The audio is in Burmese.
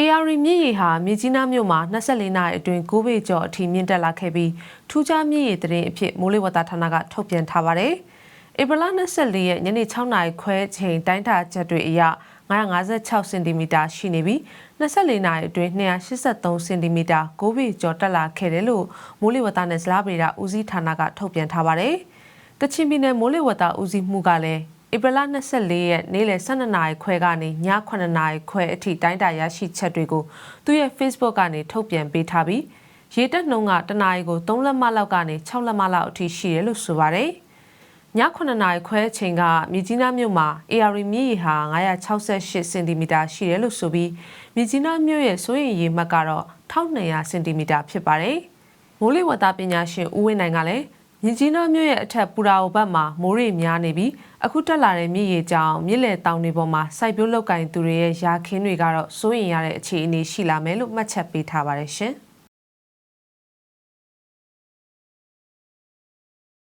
AR မြင့်ရီဟာမြေကြီးနားမြို့မှာ24နာရီအတွင်း9ပေကျော်အထိမြင့်တက်လာခဲ့ပြီးထူးခြားမြင့်ရီသတင်းအဖြစ်မိုးလေဝသဌာနကထုတ်ပြန်ထားပါတယ်။ဧပြီလ24ရက်ညနေ6နာရီခွဲချိန်တိုင်းတာချက်တွေအရ956စင်တီမီတာရှိနေပြီး24နာရီအတွင်း283စင်တီမီတာ9ပေကျော်တက်လာခဲ့တယ်လို့မိုးလေဝသနဲ့ဇလားဗေဒဦးစီးဌာနကထုတ်ပြန်ထားပါတယ်။ကချင်ပြည်နယ်မိုးလေဝသဦးစီးမှုကလည်း ဧပြီလ24ရက်နေ့လယ်12နာရီခွဲကနေည9နာရီခွဲအထိတိုင်းတာရရှိချက်တွေကိုသူရဲ့ Facebook ကနေထုတ်ပြန်ပေးထားပြီးရေတက်နှုန်းကတနာရီကို3လက်မလောက်ကနေ6လက်မလောက်အထိရှိတယ်လို့ဆိုပါတယ်။ည9နာရီခွဲအချိန်ကမြကြီးနားမြို့မှာ AR မြစ်ရေဟာ968စင်တီမီတာရှိတယ်လို့ဆိုပြီးမြကြီးနားမြို့ရဲ့စိုးရိမ်ရေမှတ်ကတော့1200စင်တီမီတာဖြစ်ပါတယ်။မိုးလေဝသပညာရှင်ဦးဝင်းနိုင်ကလည်း မြကြီးနားမြို့ရဲ့အထက်ပူရာအိုဘက်မှာမိုးရေများနေပြီးအခုတက်လာတဲ့မြစ်ရေကြောင့်မြစ်လယ်တောင်တွေပေါ်မှာစိုက်ပျိုးလောက်ကင်သူတွေရဲ့ရာခင်းတွေကတော့စိုးရိမ်ရတဲ့အခြေအနေရှိလာမယ်လို့မှတ်ချက်ပေးထားပါတယ်ရှင်။